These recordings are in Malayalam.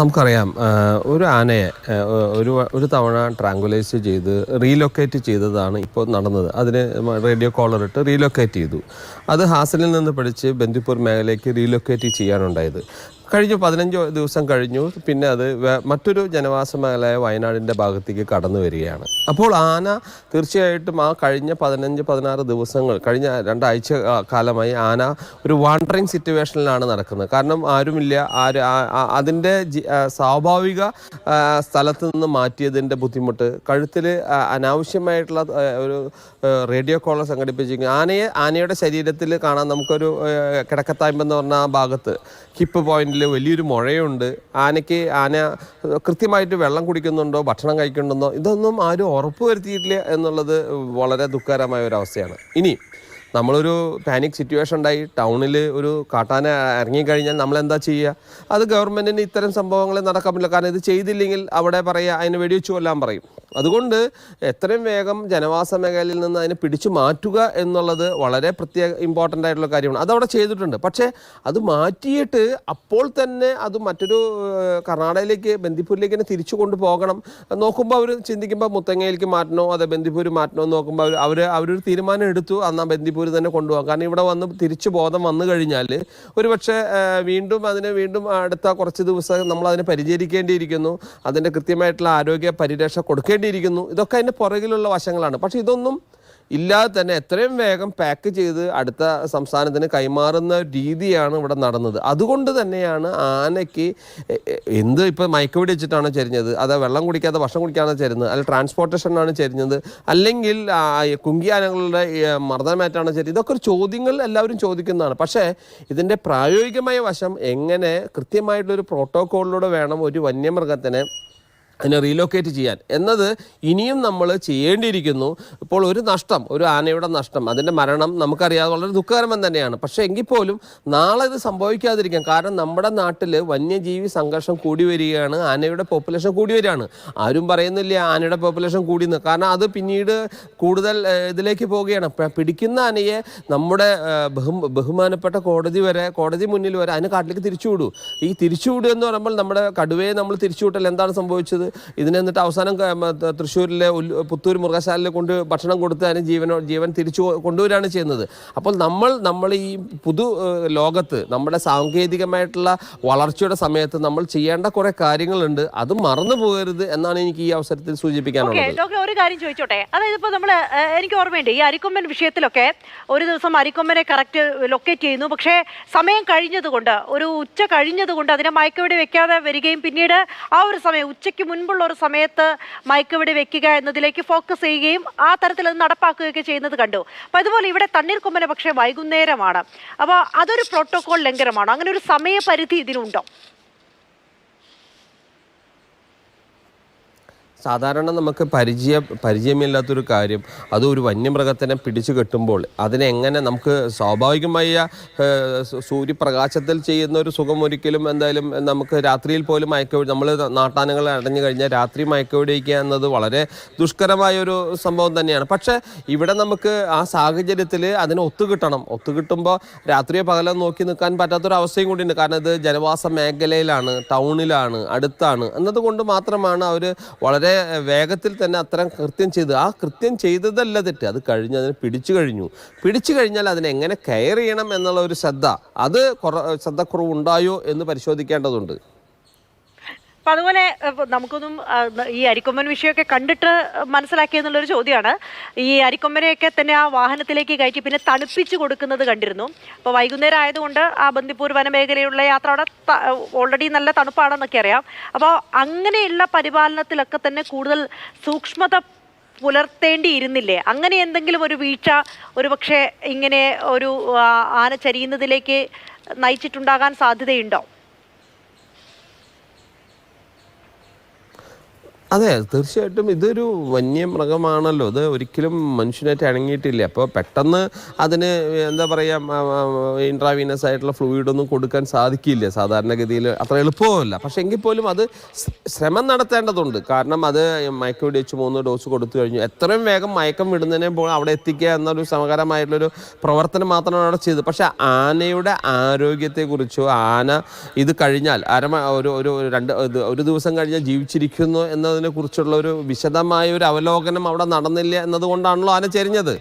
നമുക്കറിയാം ഒരു ആനയെ ഒരു ഒരു തവണ ട്രാങ്കുലൈസ് ചെയ്ത് റീലൊക്കേറ്റ് ചെയ്തതാണ് ഇപ്പോൾ നടന്നത്. അതിന് റേഡിയോ കോളർ ഇട്ട് റീലൊക്കേറ്റ് ചെയ്തു. അത് ഹാസനിൽ നിന്ന് പഠിച്ച് ബന്ദിപ്പൂർ മേഖലയ്ക്ക് റീലൊക്കേറ്റ് ചെയ്യാനുണ്ടായത്. കഴിഞ്ഞു പതിനഞ്ച് ദിവസം കഴിഞ്ഞു. പിന്നെ അത് മറ്റൊരു ജനവാസ മേഖലയായ വയനാടിന്റെ ഭാഗത്തേക്ക് കടന്നു വരികയാണ്. അപ്പോൾ ആന തീർച്ചയായിട്ടും ആ കഴിഞ്ഞ പതിനഞ്ച് പതിനാറ് ദിവസങ്ങൾ കഴിഞ്ഞ രണ്ടാഴ്ച കാലമായി ആന ഒരു വാണ്ടറിങ് സിറ്റുവേഷനിലാണ് നടക്കുന്നത്. കാരണം ആരുമില്ല ആര് അതിന്റെ സ്വാഭാവിക സ്ഥലത്ത് നിന്ന് മാറ്റിയതിന്റെ ബുദ്ധിമുട്ട് കഴുത്തിൽ അനാവശ്യമായിട്ടുള്ള ഒരു റേഡിയോ കോളർ സംഘടിപ്പിച്ചിരിക്കുന്നു. ആനയെ ആനയുടെ ശരീരത്തിൽ കാണാൻ നമുക്കൊരു കിടക്കത്തായ്മെന്ന് പറഞ്ഞ ആ ഭാഗത്ത് ഹിപ്പ് പോയിന്റിൽ വലിയൊരു മുഴയുണ്ട്. ആനയ്ക്ക് ആന കൃത്യമായിട്ട് വെള്ളം കുടിക്കുന്നുണ്ടോ ഭക്ഷണം കഴിക്കുന്നുണ്ടോ ഇതൊന്നും ആരും ഉറപ്പ് വരുത്തിയിട്ടില്ല എന്നുള്ളത് വളരെ ദുഃഖകരമായ ഒരു അവസ്ഥയാണ്. ഇനി നമ്മളൊരു പാനിക് സിറ്റുവേഷൻ ഉണ്ടായി ടൗണിൽ ഒരു കാട്ടാന ഇറങ്ങിക്കഴിഞ്ഞാൽ നമ്മൾ എന്താ ചെയ്യുക? അത് ഗവൺമെന്റിന് ഇത്തരം സംഭവങ്ങൾ നടക്കാൻ പറ്റില്ല. കാരണം ഇത് ചെയ്തില്ലെങ്കിൽ അവിടെ പറയുക അതിന് വെടിവെച്ചു കൊല്ലാൻ പറയും. അതുകൊണ്ട് എത്രയും വേഗം ജനവാസ മേഖലയിൽ നിന്ന് അതിനെ പിടിച്ചു മാറ്റുക എന്നുള്ളത് വളരെ പ്രത്യേക ഇമ്പോർട്ടന്റ് ആയിട്ടുള്ള കാര്യമാണ്. അതവിടെ ചെയ്തിട്ടുണ്ട്. പക്ഷേ അത് മാറ്റിയിട്ട് അപ്പോൾ തന്നെ അത് മറ്റൊരു കർണാടകയിലേക്ക് ബന്ദിപ്പൂരിലേക്ക് തന്നെ തിരിച്ചു കൊണ്ടുപോകണം. നോക്കുമ്പോൾ അവർ ചിന്തിക്കുമ്പോൾ മുത്തങ്ങയിലേക്ക് മാറ്റണോ അതെ ബന്ദിപ്പൂര് മാറ്റണോ എന്ന് നോക്കുമ്പോൾ അവർ അവർ അവരൊരു തീരുമാനം എടുത്തു. അന്നാ ബന്ദിപ്പൂര് തന്നെ കൊണ്ടുപോകാം. കാരണം ഇവിടെ വന്ന് തിരിച്ചു ബോധം വന്നു കഴിഞ്ഞാൽ ഒരുപക്ഷെ വീണ്ടും അതിനെ വീണ്ടും അടുത്ത കുറച്ച് ദിവസം നമ്മൾ അതിനെ പരിചരിക്കേണ്ടിയിരിക്കുന്നു. അതിന്റെ കൃത്യമായിട്ടുള്ള ആരോഗ്യ പരിരക്ഷ കൊടുക്കേണ്ടിയിരിക്കുന്നു ഇതൊക്കെ അതിന്റെ പുറകിലുള്ള വശങ്ങളാണ്. പക്ഷേ ഇതൊന്നും ഇല്ലാതെ തന്നെ എത്രയും വേഗം പാക്ക് ചെയ്ത് അടുത്ത സംസ്ഥാനത്തിന് കൈമാറുന്ന രീതിയാണ് ഇവിടെ നടന്നത്. അതുകൊണ്ട് തന്നെയാണ് ആനയ്ക്ക് എന്ത് ഇപ്പോൾ മയക്കുവെടി വെച്ചിട്ടാണോ ചെരിഞ്ഞത്? അത് വെള്ളം കുടിക്കാതെ ഭക്ഷണം കുടിക്കാതെ ചെരുന്നത് അല്ലെങ്കിൽ ട്രാൻസ്പോർട്ടേഷനാണ് ചരിഞ്ഞത്? അല്ലെങ്കിൽ കുങ്കി ആനകളുടെ മർദ്ദനമായിട്ടാണ് ചെരിഞ്ഞത്? ഇതൊക്കെ ഒരു ചോദ്യങ്ങൾ എല്ലാവരും ചോദിക്കുന്നതാണ്. പക്ഷേ ഇതിന്റെ പ്രായോഗികമായ വശം എങ്ങനെ കൃത്യമായിട്ടുള്ളൊരു പ്രോട്ടോക്കോളിലൂടെ വേണം ഒരു വന്യമൃഗത്തിനെ അതിനെ റീലൊക്കേറ്റ് ചെയ്യാൻ. എന്നത് ഇനിയും നമ്മൾ ചെയ്യേണ്ടിയിരിക്കുന്നു. ഇപ്പോൾ ഒരു നഷ്ടം ഒരു ആനയുടെ നഷ്ടം അതിന്റെ മരണം നമുക്കറിയാതെ വളരെ ദുഃഖകരം തന്നെയാണ്. പക്ഷേ എങ്കിൽ പോലും നാളെ ഇത് സംഭവിക്കാതിരിക്കാം കാരണം നമ്മുടെ നാട്ടിൽ വന്യജീവി സംഘർഷം കൂടി വരികയാണ് ആനയുടെ പോപ്പുലേഷൻ കൂടി വരികയാണ്. ആരും പറയുന്നില്ല ആനയുടെ പോപ്പുലേഷൻ കൂടിയെന്ന് കാരണം അത് പിന്നീട് കൂടുതൽ ഇതിലേക്ക് പോവുകയാണ്. പിടിക്കുന്ന ആനയെ നമ്മുടെ ബഹു ബഹുമാനപ്പെട്ട കോടതി വരെ കോടതി മുന്നിൽ വരെ അതിനെ കാട്ടിലേക്ക് തിരിച്ചുവിടൂ. ഈ തിരിച്ചുവിടുക എന്ന് പറയുമ്പോൾ നമ്മുടെ കടുവയെ നമ്മൾ തിരിച്ചുവിട്ടാൽ എന്താണ് സംഭവിച്ചത്? ഇതിനെ എന്നിട്ട് അവസാനം തൃശ്ശൂരിലെ പുത്തൂർ മൃഗശാലയിൽ കൊണ്ട് ഭക്ഷണം കൊടുത്ത് അതിന് ജീവനോ ജീവൻ തിരിച്ചു കൊണ്ടുവരികയാണ് ചെയ്യുന്നത്. അപ്പോൾ നമ്മൾ നമ്മൾ ഈ പുതു ലോകത്ത് നമ്മുടെ സാങ്കേതികമായിട്ടുള്ള വളർച്ചയുടെ സമയത്ത് നമ്മൾ ചെയ്യേണ്ട കുറേ കാര്യങ്ങളുണ്ട്. അത് മറന്നു പോകരുത് എന്നാണ് എനിക്ക് ഈ അവസരത്തിൽ സൂചിപ്പിക്കാനുള്ളത്. ഒരു കാര്യം ചോദിച്ചോട്ടെ. അതായത് ഇപ്പോൾ നമ്മൾ എനിക്ക് ഓർമ്മയുണ്ട് ഈ അരിക്കൊമ്പൻ വിഷയത്തിലൊക്കെ ഒരു ദിവസം അരിക്കൊമ്പനെ കറക്റ്റ് ലൊക്കേറ്റ് ചെയ്യുന്നു. പക്ഷേ സമയം കഴിഞ്ഞതുകൊണ്ട് ഒരു ഉച്ച കഴിഞ്ഞതുകൊണ്ട് അതിനെ മയക്കുവെടി വെക്കാതെ വരികയും പിന്നീട് ആ ഒരു സമയം ഉച്ചയ്ക്ക് മുൻപുള്ള ഒരു സമയത്ത് മയക്കുവെടി വെക്കുക എന്നതിലേക്ക് ഫോക്കസ് ചെയ്യുകയും ആ തരത്തിൽ അത് നടപ്പാക്കുകയൊക്കെ ചെയ്യുന്നത് കണ്ടു. അപ്പോൾ അതുപോലെ ഇവിടെ തണ്ണീർ തണ്ണീർക്കൊമ്പനെ പക്ഷേ വൈകുന്നേരമാണ്. അപ്പോൾ അതൊരു പ്രോട്ടോകോൾ ലംഘനമാണോ. അങ്ങനെ ഒരു സമയപരിധി ഇതിനുണ്ടോ സാധാരണ നമുക്ക് പരിചയ പരിചയമില്ലാത്തൊരു കാര്യം അത് ഒരു വന്യമൃഗത്തിനെ പിടിച്ചു കെട്ടുമ്പോൾ അതിനെങ്ങനെ നമുക്ക് സ്വാഭാവികമായ സൂര്യപ്രകാശത്തിൽ ചെയ്യുന്ന ഒരു സുഖം ഒരിക്കലും എന്തായാലും നമുക്ക് രാത്രിയിൽ പോലും മയക്ക നമ്മൾ നാട്ടാനകൾ അടഞ്ഞു കഴിഞ്ഞാൽ രാത്രി മയക്കവെടിക്കുക എന്നത് വളരെ ദുഷ്കരമായ ഒരു സംഭവം തന്നെയാണ്. പക്ഷേ ഇവിടെ നമുക്ക് ആ സാഹചര്യത്തിൽ അതിനെ ഒത്തുകിട്ടണം. ഒത്തുകിട്ടുമ്പോൾ രാത്രിയോ പകലോ നോക്കി നിൽക്കാൻ പറ്റാത്തൊരു അവസ്ഥയും കൂടിയുണ്ട്. കാരണം ഇത് ജനവാസ മേഖലയിലാണ് ടൗണിലാണ് അടുത്താണ്. എന്നതുകൊണ്ട് മാത്രമാണ് അവർ വളരെ വേഗത്തിൽ തന്നെ അത്തരം കൃത്യം ചെയ്തു ആ കൃത്യം ചെയ്തതല്ല തെറ്റ്. അത് കഴിഞ്ഞ് അതിനെ പിടിച്ചു കഴിഞ്ഞു. പിടിച്ചു കഴിഞ്ഞാൽ അതിനെങ്ങനെ കെയർ ചെയ്യണം എന്നുള്ള ഒരു ശ്രദ്ധ അത് കുറ ശ്രദ്ധക്കുറവ് ഉണ്ടായോ എന്ന് പരിശോധിക്കേണ്ടതുണ്ട്. അപ്പൊ അതുപോലെ നമുക്കൊന്നും ഈ അരിക്കൊമ്പൻ വിഷയമൊക്കെ കണ്ടിട്ട് മനസ്സിലാക്കിയെന്നുള്ളൊരു ചോദ്യമാണ്. ഈ അരിക്കൊമ്പനെയൊക്കെ തന്നെ ആ വാഹനത്തിലേക്ക് കയറ്റി പിന്നെ തണുപ്പിച്ച് കൊടുക്കുന്നത് കണ്ടിരുന്നു. അപ്പോൾ വൈകുന്നേരം ആയതുകൊണ്ട് ആ ബന്ദിപ്പൂർ വനമേഖലയിലുള്ള യാത്ര അവിടെ ഓൾറെഡി നല്ല തണുപ്പാണെന്നൊക്കെ അറിയാം. അപ്പോൾ അങ്ങനെയുള്ള പരിപാലനത്തിലൊക്കെ തന്നെ കൂടുതൽ സൂക്ഷ്മത പുലർത്തേണ്ടിയിരുന്നില്ലേ? അങ്ങനെ എന്തെങ്കിലും ഒരു വീഴ്ച ഒരുപക്ഷെ ഇങ്ങനെ ഒരു ആന ചരിയുന്നതിലേക്ക് നയിച്ചിട്ടുണ്ടാകാൻ സാധ്യതയുണ്ടോ? അതെ തീർച്ചയായിട്ടും ഇതൊരു വന്യമൃഗമാണല്ലോ. ഇത് ഒരിക്കലും മനുഷ്യനായിട്ട് ഇണങ്ങിയിട്ടില്ല അപ്പോൾ പെട്ടെന്ന് അതിന് എന്താ പറയുക ഇൻട്രാവീനസ് ആയിട്ടുള്ള ഫ്ലൂയിഡ് ഒന്നും കൊടുക്കാൻ സാധിക്കില്ല. സാധാരണഗതിയിൽ അത്ര എളുപ്പമല്ല. പക്ഷേ എങ്കിൽ പോലും അത് ശ്രമം നടത്തേണ്ടതുണ്ട്. കാരണം അത് മയക്കം ഇടിച്ച് മൂന്ന് ഡോസ് കൊടുത്തു കഴിഞ്ഞു. എത്രയും വേഗം മയക്കം വിടുന്നതിനെ പോലും അവിടെ എത്തിക്കുക എന്നൊരു സമകരമായിട്ടുള്ളൊരു പ്രവർത്തനം മാത്രമാണ് അവിടെ ചെയ്തത്. പക്ഷേ ആനയുടെ ആരോഗ്യത്തെക്കുറിച്ചോ ആന ഇത് കഴിഞ്ഞാൽ അരമ ഒരു ഒരു രണ്ട് ഒരു ദിവസം കഴിഞ്ഞാൽ ജീവിച്ചിരിക്കുന്നു എന്നതിനെ കുറിച്ചുള്ള ഒരു വിശദമായ ഒരു അവലോകനം അവിടെ നടന്നില്ല എന്നതുകൊണ്ടാണല്ലോ ആന ചെരിഞ്ഞത്.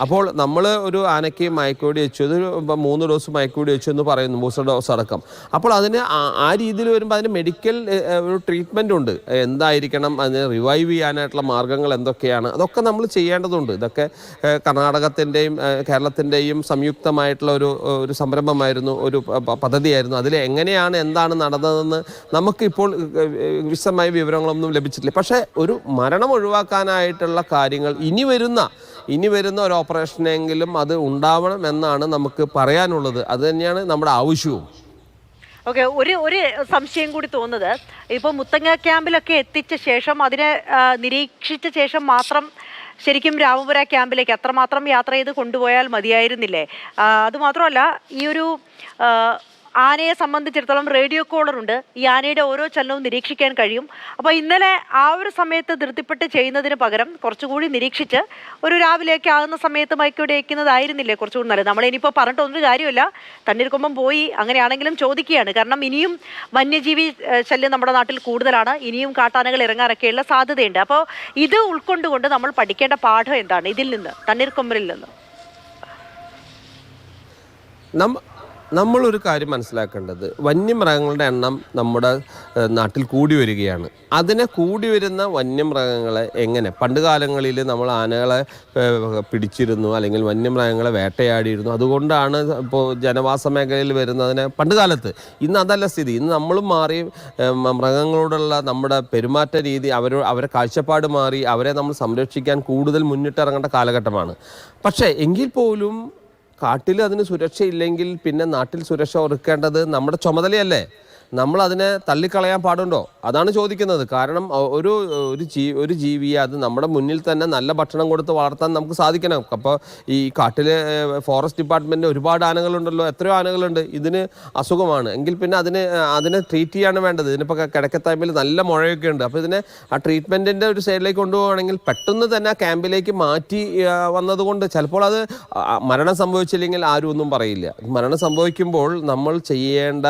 അപ്പോൾ നമ്മൾ ഒരു ആനയ്ക്ക് മയക്കുവെടി വെച്ചു. അത് മൂന്ന് ഡോസ് മയക്കുവെടി വെച്ചു എന്ന് പറയുന്നു ബൂസ്റ്റർ ഡോസ് അടക്കം. അപ്പോൾ അതിന് ആ- രീതിയിൽ വരുമ്പോൾ അതിന് മെഡിക്കൽ ഒരു ട്രീറ്റ്മെന്റ് ഉണ്ട്. എന്തായിരിക്കണം അതിനെ റിവൈവ് ചെയ്യാനായിട്ടുള്ള മാർഗങ്ങൾ എന്തൊക്കെയാണ് അതൊക്കെ നമ്മൾ ചെയ്യേണ്ടതുണ്ട്. ഇതൊക്കെ കർണാടകത്തിന്റെയും കേരളത്തിന്റെയും സംയുക്തമായിട്ടുള്ള ഒരു ഒരു സംരംഭമായിരുന്നു ഒരു പദ്ധതിയായിരുന്നു. അതിൽ എങ്ങനെയാണ് എന്താണ് നടന്നതെന്ന് നമുക്കിപ്പോൾ വിശദമായ വിവരങ്ങളൊന്നും ലഭിച്ചിട്ടില്ല. പക്ഷേ ഒരു മരണം ഒഴിവാക്കാനായിട്ടുള്ള കാര്യങ്ങൾ ഇനി വരുന്ന ഇനി വരുന്ന ഒരു ഓപ്പറേഷനെങ്കിലും അത് ഉണ്ടാവണം എന്നാണ് നമുക്ക് പറയാനുള്ളത്. അത് തന്നെയാണ് നമ്മുടെ ആവശ്യവും. ഓക്കെ ഒരു ഒരു സംശയം കൂടി തോന്നുന്നത്. ഇപ്പോൾ മുത്തങ്ങ ക്യാമ്പിലൊക്കെ എത്തിച്ച ശേഷം അതിനെ നിരീക്ഷിച്ച ശേഷം മാത്രം ശരിക്കും രാമപുര ക്യാമ്പിലേക്ക് അത്രമാത്രം യാത്ര ചെയ്ത് കൊണ്ടുപോയാൽ മതിയായിരുന്നില്ലേ? അതുമാത്രമല്ല ഈ ഒരു ആനയെ സംബന്ധിച്ചിടത്തോളം റേഡിയോ കോളറുണ്ട് ഈ ആനയുടെ ഓരോ ചലനവും നിരീക്ഷിക്കാൻ കഴിയും. അപ്പോൾ ഇന്നലെ ആ ഒരു സമയത്ത് ധൃതിപ്പെട്ട് ചെയ്യുന്നതിന് പകരം കുറച്ചുകൂടി നിരീക്ഷിച്ച് ഒരു രാവിലെയൊക്കെ ആകുന്ന സമയത്ത് മയക്കൂടെ വയ്ക്കുന്നതായിരുന്നില്ലേ കുറച്ചുകൂടി നല്ലത്. നമ്മൾ ഇനിയിപ്പോൾ പറഞ്ഞിട്ടൊന്നും കാര്യമില്ല. തണ്ണീർക്കൊമ്പം പോയി അങ്ങനെയാണെങ്കിലും ചോദിക്കുകയാണ്. കാരണം ഇനിയും വന്യജീവി ശല്യം നമ്മുടെ നാട്ടിൽ കൂടുതലാണ്. ഇനിയും കാട്ടാനകൾ ഇറങ്ങാറൊക്കെയുള്ള സാധ്യതയുണ്ട്. അപ്പോൾ ഇത് ഉൾക്കൊണ്ടുകൊണ്ട് നമ്മൾ പഠിക്കേണ്ട പാഠം എന്താണ്? ഇതിൽ നിന്ന് തണ്ണീർക്കൊമ്പലിൽ നിന്ന്. നമ്മളൊരു കാര്യം മനസ്സിലാക്കേണ്ടത് വന്യമൃഗങ്ങളുടെ എണ്ണം നമ്മുടെ നാട്ടിൽ കൂടി വരികയാണ്. അതിനെ കൂടി വരുന്ന വന്യമൃഗങ്ങളെ എങ്ങനെ? പണ്ട് കാലങ്ങളിൽ നമ്മൾ ആനകളെ പിടിച്ചിരുന്നു അല്ലെങ്കിൽ വന്യമൃഗങ്ങളെ വേട്ടയാടിയിരുന്നു. അതുകൊണ്ടാണ് ഇപ്പോൾ ജനവാസ മേഖലയിൽ വരുന്നതിനെ പണ്ട് കാലത്ത്. ഇന്ന് അതല്ല സ്ഥിതി. ഇന്ന് നമ്മളും മാറി മൃഗങ്ങളോടുള്ള നമ്മുടെ പെരുമാറ്റ രീതി അവർ അവരെ കാഴ്ചപ്പാട് മാറി അവരെ നമ്മൾ സംരക്ഷിക്കാൻ കൂടുതൽ മുന്നിട്ടിറങ്ങേണ്ട കാലഘട്ടമാണ്. പക്ഷേ എങ്കിൽ പോലും കാട്ടിൽ അതിന് സുരക്ഷയില്ലെങ്കിൽ പിന്നെ നാട്ടിൽ സുരക്ഷ ഒരുക്കേണ്ടത് നമ്മുടെ ചുമതലയല്ലേ? നമ്മൾ അതിനെ തള്ളിക്കളയാൻ പാടുണ്ടോ? അതാണ് ചോദിക്കുന്നത്. കാരണം ഒരു ഒരു ജീ ഒരു ജീവിയെ അത് നമ്മുടെ മുന്നിൽ തന്നെ നല്ല ഭക്ഷണം കൊടുത്ത് വളർത്താൻ നമുക്ക് സാധിക്കണം. അപ്പോൾ ഈ കാട്ടിലെ ഫോറസ്റ്റ് ഡിപ്പാർട്ട്മെന്റ് ഒരുപാട് ആനകളുണ്ടല്ലോ. എത്രയോ ആനകളുണ്ട്. ഇതിന് അസുഖമാണ്. എങ്കിൽ പിന്നെ അതിന് അതിനെ ട്രീറ്റ് ചെയ്യാണ് വേണ്ടത്. ഇതിനിപ്പോൾ കിടക്കത്തായ്മയിൽ നല്ല മുഴയൊക്കെ ഉണ്ട്. അപ്പോൾ ഇതിനെ ആ ട്രീറ്റ്മെന്റിന്റെ ഒരു സൈഡിലേക്ക് കൊണ്ടുപോവുകയാണെങ്കിൽ പെട്ടെന്ന് തന്നെ ആ ക്യാമ്പിലേക്ക് മാറ്റി വന്നതുകൊണ്ട് ചിലപ്പോൾ അത് മരണം സംഭവിച്ചില്ലെങ്കിൽ ആരും ഒന്നും പറയില്ല. മരണം സംഭവിക്കുമ്പോൾ നമ്മൾ ചെയ്യേണ്ട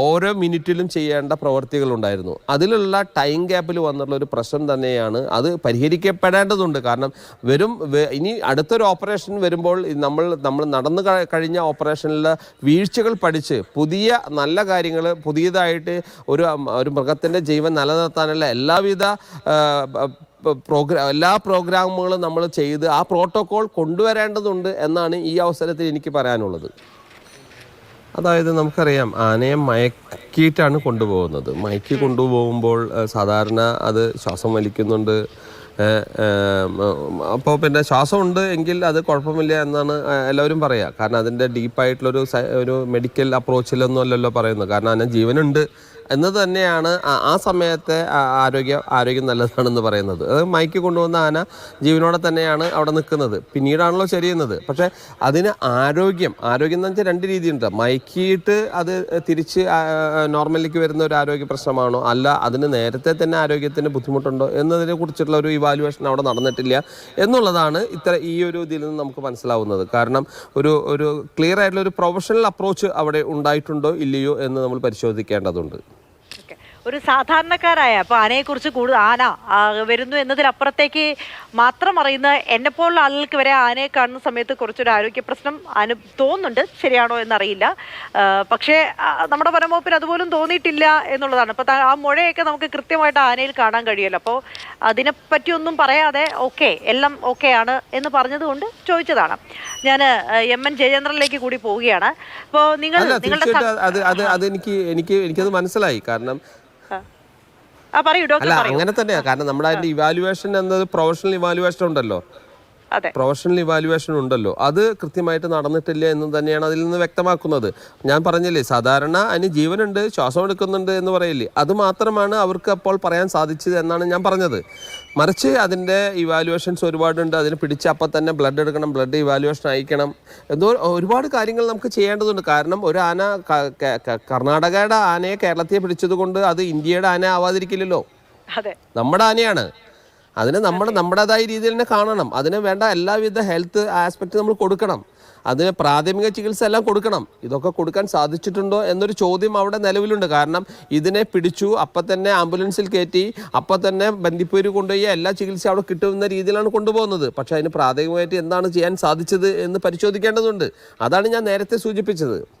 ഓരോ മിനിറ്റിലും ചെയ്യേണ്ട പ്രവർത്തികളുണ്ടായിരുന്നു. അതിലുള്ള ടൈം ഗ്യാപ്പിൽ വന്നിട്ടുള്ള ഒരു പ്രശ്നം തന്നെയാണ് അത് പരിഹരിക്കപ്പെടേണ്ടതുണ്ട്. കാരണം വരും ഇനി അടുത്തൊരു ഓപ്പറേഷൻ വരുമ്പോൾ നമ്മൾ നമ്മൾ നടന്നു കഴിഞ്ഞ ഓപ്പറേഷനിൽ വീഴ്ചകൾ പഠിച്ച് പുതിയ നല്ല കാര്യങ്ങൾ പുതിയതായിട്ട് ഒരു ഒരു മൃഗത്തിന്റെ ജീവൻ നിലനിർത്താനുള്ള എല്ലാവിധ പ്രോഗ്രാം എല്ലാ പ്രോഗ്രാമുകളും നമ്മൾ ചെയ്ത് ആ പ്രോട്ടോകോൾ കൊണ്ടുവരേണ്ടതുണ്ട് എന്നാണ് ഈ അവസരത്തിൽ എനിക്ക് പറയാനുള്ളത്. അതായത് നമുക്കറിയാം ആനയെ മയക്കിയിട്ടാണ് കൊണ്ടുപോകുന്നത്. മയക്കി കൊണ്ടുപോകുമ്പോൾ സാധാരണ അത് ശ്വാസം വലിക്കുന്നുണ്ട്. അപ്പോൾ പിന്നെ ശ്വാസം ഉണ്ട് എങ്കിൽ അത് കുഴപ്പമില്ല എന്നാണ് എല്ലാവരും പറയുക കാരണം അതിന്റെ ഡീപ്പായിട്ടുള്ളൊരു ഒരു മെഡിക്കൽ അപ്രോച്ചിലൊന്നും അല്ലല്ലോ പറയുന്നത്. കാരണം അതിന് ജീവനുണ്ട് എന്നത് തന്നെയാണ് ആ- സമയത്തെ ആരോഗ്യ ആരോഗ്യം നല്ലതാണെന്ന് പറയുന്നത്. അത് മയക്കി കൊണ്ടുവന്ന ആന ജീവനോടെ തന്നെയാണ് അവിടെ നിൽക്കുന്നത്. പിന്നീടാണല്ലോ ശരിയുന്നത് പക്ഷേ അതിന് ആരോഗ്യം ആരോഗ്യം എന്ന് വെച്ചാൽ രണ്ട് രീതിയുണ്ട്. മയക്കിയിട്ട് അത് തിരിച്ച് നോർമലിലേക്ക് വരുന്ന ഒരു ആരോഗ്യ പ്രശ്നമാണോ? അല്ല അതിന് നേരത്തെ തന്നെ ആരോഗ്യത്തിന് ബുദ്ധിമുട്ടുണ്ടോ? എന്നതിനെ കുറിച്ചുള്ള ഒരു ഇവാലുവേഷൻ അവിടെ നടന്നിട്ടില്ല എന്നുള്ളതാണ് ഇത്ര ഈ ഒരു ഇതിൽ നിന്ന് നമുക്ക് മനസ്സിലാവുന്നത്. കാരണം ഒരു ഒരു ക്ലിയർ ആയിട്ടുള്ള ഒരു പ്രൊഫഷണൽ അപ്രോച്ച് അവിടെ ഉണ്ടായിട്ടുണ്ടോ ഇല്ലയോ എന്ന് നമ്മൾ പരിശോധിക്കേണ്ടതുണ്ട്. ഒരു സാധാരണക്കാരായ അപ്പോൾ ആനയെക്കുറിച്ച് കൂടുതൽ ആന വരുന്നു എന്നതിലപ്പുറത്തേക്ക് മാത്രം അറിയുന്ന എന്നെപ്പോലുള്ള ആളുകൾക്ക് വരെ ആനയെ കാണുന്ന സമയത്ത് കുറച്ചൊരു ആരോഗ്യ പ്രശ്നം അനു തോന്നുന്നുണ്ട്. ശരിയാണോ എന്നറിയില്ല. പക്ഷേ നമ്മുടെ വനംവകുപ്പിന് അതുപോലും തോന്നിയിട്ടില്ല എന്നുള്ളതാണ്. അപ്പോൾ ആ മുഴയൊക്കെ നമുക്ക് കൃത്യമായിട്ട് ആനയിൽ കാണാൻ കഴിയുമല്ലോ. അപ്പോൾ അതിനെപ്പറ്റി ഒന്നും പറയാതെ ഓക്കെ എല്ലാം ഓക്കെ ആണ് എന്ന് പറഞ്ഞതുകൊണ്ട് ചോദിച്ചതാണ്. ഞാൻ എം. എൻ. ജയചന്ദ്രനിലേക്ക് കൂടി പോവുകയാണ്. അപ്പോൾ നിങ്ങൾ നിങ്ങളുടെ അത് അത് അത് എനിക്ക് എനിക്ക് എനിക്കത് മനസ്സിലായി. കാരണം ആ പറയൂ ഡോക്ടർ അങ്ങനെ തന്നെയാ. കാരണം നമ്മുടെ അതിന്റെ ഇവാലുവേഷൻ എന്നത് പ്രൊഫഷണൽ ഇവാലുവേഷൻ ഉണ്ടല്ലോ. പ്രൊഫഷണൽ ഇവാലുവേഷൻ ഉണ്ടല്ലോ. അത് കൃത്യമായിട്ട് നടന്നിട്ടില്ല എന്ന് തന്നെയാണ് അതിൽ നിന്ന് വ്യക്തമാക്കുന്നത്. ഞാൻ പറഞ്ഞില്ലേ സാധാരണ അതിന് ജീവനുണ്ട് ശ്വാസം എടുക്കുന്നുണ്ട് എന്ന് പറയില്ലേ. അത് മാത്രമാണ് അവർക്ക് അപ്പോൾ പറയാൻ സാധിച്ചത് എന്നാണ് ഞാൻ പറഞ്ഞത്. മറിച്ച് അതിന്റെ ഇവാലുവേഷൻസ് ഒരുപാടുണ്ട്. അതിന് പിടിച്ച് അപ്പം തന്നെ ബ്ലഡ് എടുക്കണം ബ്ലഡ് ഇവാലുവേഷൻ അയക്കണം. എന്തോ ഒരുപാട് കാര്യങ്ങൾ നമുക്ക് ചെയ്യേണ്ടതുണ്ട്. കാരണം ഒരു ആന കർണാടകയുടെ ആനയെ കേരളത്തെ പിടിച്ചത് കൊണ്ട് അത് ഇന്ത്യയുടെ ആന ആവാതിരിക്കില്ലല്ലോ. നമ്മുടെ ആനയാണ്. അതിന് നമ്മൾ നമ്മുടേതായ രീതിയിൽ തന്നെ കാണണം. അതിന് വേണ്ട എല്ലാവിധ ഹെൽത്ത് ആസ്പെക്ട് നമ്മൾ കൊടുക്കണം. അതിന് പ്രാഥമിക ചികിത്സ എല്ലാം കൊടുക്കണം. ഇതൊക്കെ കൊടുക്കാൻ സാധിച്ചിട്ടുണ്ടോ എന്നൊരു ചോദ്യം അവിടെ നിലവിലുണ്ട്. കാരണം ഇതിനെ പിടിച്ചു അപ്പം തന്നെ ആംബുലൻസിൽ കയറ്റി അപ്പം തന്നെ ബന്ദിപ്പൂര് കൊണ്ടുപോയി എല്ലാ ചികിത്സയും അവിടെ കിട്ടുന്ന രീതിയിലാണ് കൊണ്ടുപോകുന്നത്. പക്ഷേ അതിന് പ്രാഥമികമായിട്ട് എന്താണ് ചെയ്യാൻ സാധിച്ചത് എന്ന് പരിശോധിക്കേണ്ടതുണ്ട്. അതാണ് ഞാൻ നേരത്തെ സൂചിപ്പിച്ചത്.